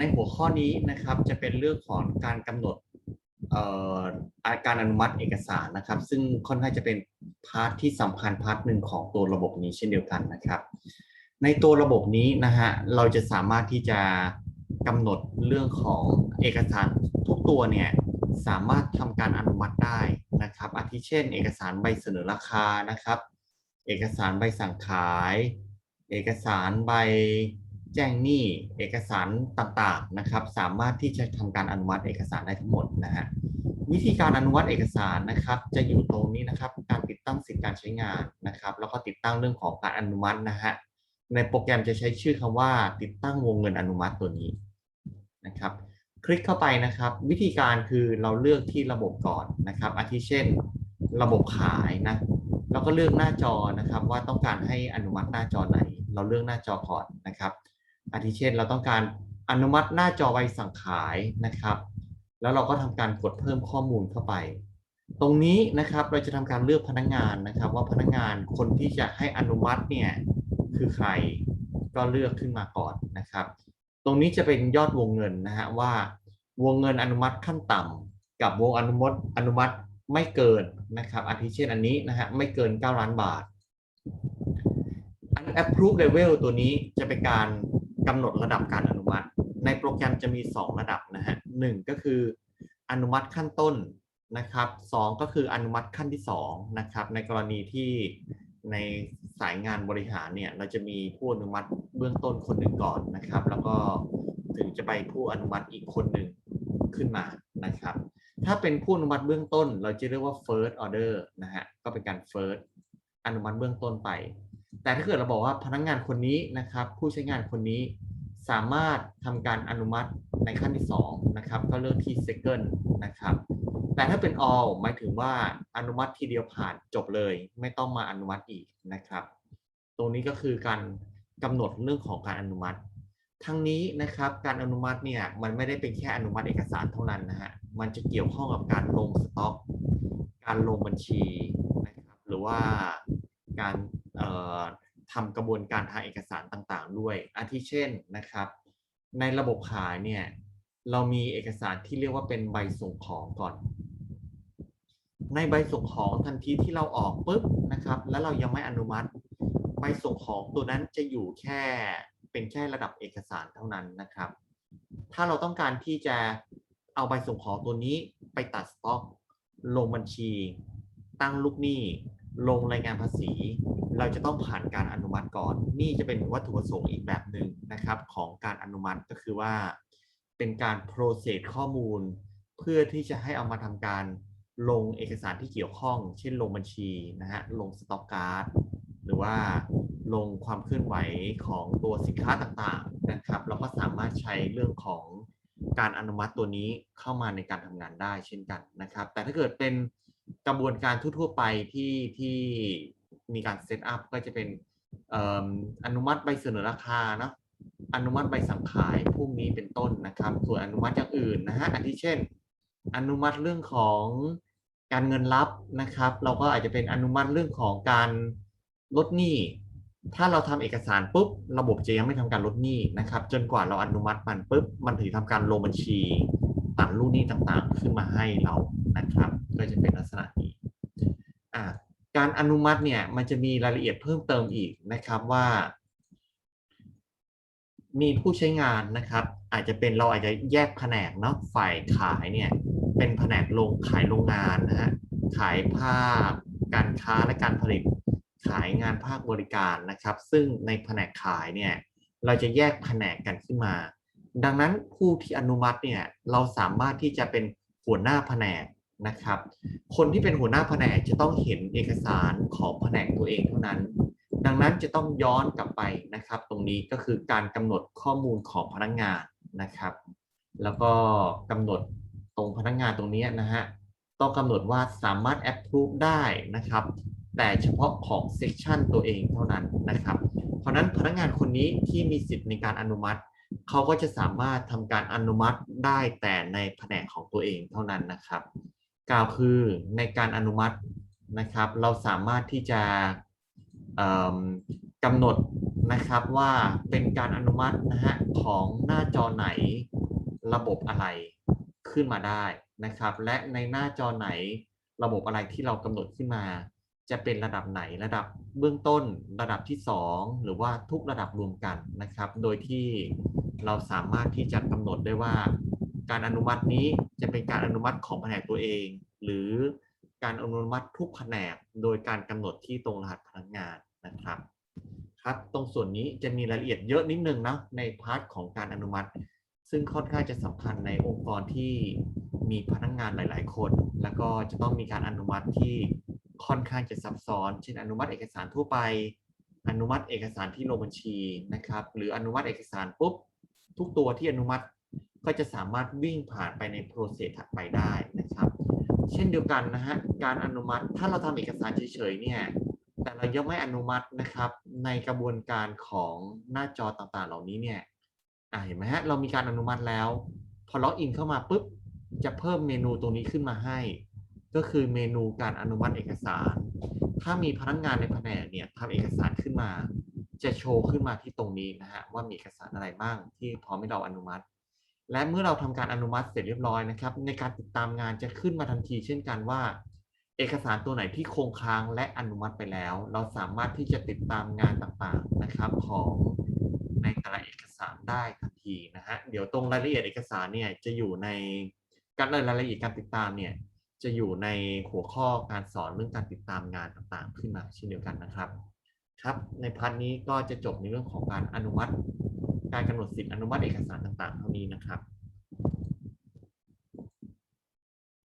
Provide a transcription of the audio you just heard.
ในหัวข้อนี้นะครับจะเป็นเรื่องของการกำหนดอ่อการอนุมัติเอกสารนะครับ ซึ่งค่อนข้างจะเป็นพาร์ทที่สำคัญพาร์ทหนึ่งของตัวระบบนี้เช่นเดียวกันนะครับ ในตัวระบบนี้นะฮะเราจะสามารถที่จะกำหนดเรื่องของเอกสารทุกตัวเนี่ยสามารถทำการอนุมัติได้นะครับอาทิเช่น เอกสารใบเสนอราคานะครับ เอกสารใบสั่งขาย เอกสารใบ แจ้งหนี้เอกสารต่างๆนะครับ สามารถที่จะทำการอนุมัติเอกสารได้ทั้งหมดนะฮะวิธีการอนุมัติเอกสารนะครับ จะอยู่ตรงนี้นะครับ การติดตั้งสิทธิการใช้งานนะครับ แล้วก็ติดตั้งเรื่องของการอนุมัตินะฮะในโปรแกรมจะใช้ชื่อคำว่า ติดตั้งวงเงินอนุมัติตัวนี้นะครับ คลิกเข้าไปนะครับ วิธีการคือเราเลือกที่ระบบก่อนนะครับอาทิเช่น ระบบขายนะเราก็เลือกหน้าจอนะครับ ว่าต้องการให้อนุมัติหน้าจอไหน เราเลือกหน้าจอก่อนนะครับ อาทิเช่นเราต้องการอนุมัติหน้าจอใบสั่งขายนะครับ แล้วเราก็ทำการกดเพิ่มข้อมูลเข้าไป ตรงนี้นะครับเราจะทำการเลือกพนักงานนะครับ ว่าพนักงานคนที่จะให้อนุมัติเนี่ยคือใครก็เลือกขึ้นมาก่อนนะครับ ตรงนี้จะเป็นยอดวงเงินนะฮะว่าวงเงินอนุมัติขั้นต่ำกับวงอนุมัติอนุมัติไม่เกินนะครับอาทิเช่นอันนี้นะฮะไม่เกิน 9 ล้านบาทอัน approve level ตัวนี้จะเป็นการ กำหนดระดับการอนุมัติ ในโปรแกรมจะมี 2 ระดับนะฮะหนึ่งก็คืออนุมัติขั้นต้นนะครับสองก็คืออนุมัติขั้นที่2นะครับในกรณีที่ในสายงานบริหารเนี่ยเราจะมีผู้อนุมัติเบื้องต้นคนหนึ่งก่อนนะครับ แล้วก็ถึงจะไปผู้อนุมัติอีกคนหนึ่งขึ้นมานะครับ ถ้าเป็นผู้อนุมัติเบื้องต้น เราจะเรียกว่า first order นะฮะก็เป็นการ first อนุมัติเบื้องต้นไป แต่ถ้าเกิดเราบอกว่าพนักงานคนนี้นะครับ ผู้ใช้งานคนนี้สามารถทำการอนุมัติในขั้นที่2นะครับก็เลือกที่ second นะครับ แต่ถ้าเป็น all หมายถึงว่าอนุมัติทีเดียวผ่านจบเลย ไม่ต้องมาอนุมัติอีกนะครับ ตรงนี้ก็คือการกำหนดเรื่องของการอนุมัติ ทั้งนี้นะครับการอนุมัติเนี่ยมันไม่ได้เป็นแค่อนุมัติเอกสารเท่านั้นนะฮะมันจะเกี่ยวข้องกับการลงสต็อก การลงบัญชีนะครับหรือว่าการ ทำกระบวนการทางเอกสารต่างๆ ด้วย อาทิเช่นนะครับ ในระบบขายเนี่ยเรามีเอกสารที่เรียกว่าเป็นใบส่งของก่อน ในใบส่งของทันทีที่เราออกปุ๊บนะครับ แล้วเรายังไม่อนุมัติ ใบส่งของตัวนั้นจะอยู่แค่เป็นแค่ระดับเอกสารเท่านั้นนะครับ ถ้าเราต้องการที่จะเอาใบส่งของตัวนี้ไปตัดสต็อก ลงบัญชี ตั้งลูกหนี้ ลงรายงานภาษี เราจะต้องผ่านการอนุมัติก่อน นี่จะเป็นวัตถุประสงค์อีกแบบหนึ่งนะครับ ของการอนุมัติก็คือว่า เป็นการ process ข้อมูล เพื่อที่จะให้เอามาทำการลงเอกสารที่เกี่ยวข้อง เช่นลงบัญชีนะฮะลงสต็อกการ์ดหรือว่าลงความเคลื่อนไหวของตัวสินค้าต่างๆนะครับเราก็สามารถใช้เรื่องของการอนุมัติตัวนี้เข้ามาในการทำงานได้เช่นกันนะครับ แต่ถ้าเกิดเป็นกระบวนการทั่วๆไปที่ที่ มีการเซตอัพก็จะเป็นอนุมัติใบเสนอราคาเนาะอนุมัติใบสั่งขายพวกนี้เป็นต้นนะครับ ส่วนอนุมัติอย่างอื่นนะฮะอันที่เช่น อนุมัติเรื่องของการเงินรับนะครับ เราก็อาจจะเป็นอนุมัติเรื่องของการลดหนี้ ถ้าเราทำเอกสารปุ๊บระบบจะยังไม่ทำการลดหนี้นะครับ จนกว่าเราอนุมัติมันปุ๊บมันถึงทำการลงบัญชีตัดลูกหนี้ต่างๆ ขึ้นมาให้เรานะครับ ก็จะเป็นลักษณะนี้ การอนุมัติเนี่ยมันจะมีรายละเอียดเพิ่มเติมอีกนะครับว่า มีผู้ใช้งานนะครับ อาจจะเป็นเราอาจจะแยกแผนกเนาะฝ่ายขายเนี่ยเป็นแผนกลงขายโรงงานนะฮะขายภาคการค้าและการผลิตขายงานภาคบริการนะครับ ซึ่งในแผนกขายเนี่ยเราจะแยกแผนกกันขึ้นมา ดังนั้นผู้ที่อนุมัติเนี่ยเราสามารถที่จะเป็นหัวหน้าแผนก นะครับ คนที่เป็นหัวหน้าแผนกจะต้องเห็นเอกสารของแผนกตัวเองเท่านั้น ดังนั้นจะต้องย้อนกลับไปนะครับ ตรงนี้ก็คือการกำหนดข้อมูลของพนักงานนะครับ แล้วก็กำหนดตรงพนักงานตรงนี้นะฮะต้องกำหนดว่าสามารถ approve ได้นะครับ แต่เฉพาะของเซกชันตัวเองเท่านั้นนะครับ เพราะฉะนั้นพนักงานคนนี้ที่มีสิทธิ์ในการอนุมัติ เขาก็จะสามารถทำการอนุมัติได้แต่ในแผนกของตัวเองเท่านั้นนะครับ กล่าวคือในการอนุมัตินะครับ เราสามารถที่จะกำหนดนะครับว่าเป็นการอนุมัตินะฮะของหน้าจอไหนระบบอะไรขึ้นมาได้นะครับ และในหน้าจอไหนระบบอะไรที่เรากำหนดขึ้นมา จะเป็นระดับไหนระดับเบื้องต้นระดับที่ 2 หรือว่าทุกระดับรวมกันนะครับ โดยที่เราสามารถที่จะกำหนดได้ว่า การอนุมัตินี้จะเป็นการอนุมัติของแผนกตัวเอง หรือการอนุมัติทุกแผนกโดยการกำหนดที่ตรงรหัสพนักงานนะครับครับตรงส่วนนี้จะมีรายละเอียดเยอะนิดนึงนะในพาร์ทของการอนุมัติ ซึ่งค่อนข้างจะสำคัญในองค์กรที่มีพนักงานหลาย ๆ คน แล้วก็จะต้องมีการอนุมัติที่ค่อนข้างจะซับซ้อน เช่นอนุมัติเอกสารทั่วไป อนุมัติเอกสารที่ลงบัญชีนะครับ หรืออนุมัติเอกสารปุ๊บทุกตัวที่อนุมัติ ก็จะสามารถวิ่งผ่านไปในโปรเซสถัดไปได้นะครับ เช่นเดียวกันนะฮะการอนุมัติถ้าเราทำเอกสารเฉยๆเนี่ยแต่เรายังไม่อนุมัตินะครับ ในกระบวนการของหน้าจอต่างๆ เหล่านี้เนี่ยเห็นไหมฮะเรามีการอนุมัติแล้ว พอล็อกอินเข้ามาปุ๊บจะเพิ่มเมนูตรงนี้ขึ้นมาให้ ก็คือเมนูการอนุมัติเอกสาร ถ้ามีพนักงานในแผนกเนี่ยทำเอกสารขึ้นมา จะโชว์ขึ้นมาที่ตรงนี้นะฮะว่ามีเอกสารอะไรบ้างที่พร้อมให้เราอนุมัติ และเมื่อเราทำการอนุมัติเสร็จเรียบร้อยนะครับ ในการติดตามงานจะขึ้นมาทันที เช่นกันว่า เอกสารตัวไหนที่คงค้างและอนุมัติไปแล้ว เราสามารถที่จะติดตามงานต่างๆนะครับของในแต่ละเอกสารได้ทันทีนะฮะเดี๋ยวตรงรายละเอียดเอกสารเนี่ยจะอยู่ในการรายละเอียดการติดตามเนี่ยจะอยู่ในหัวข้อการสอนเรื่องการติดตามงานต่างๆ ขึ้นมาเช่นเดียวกันนะครับ ครับ ในพาร์ทนี้ก็จะจบในเรื่องของการอนุมัติ การกำหนดสิทธิอนุมัติเอกสารต่าง ๆ เท่านี้นะครับ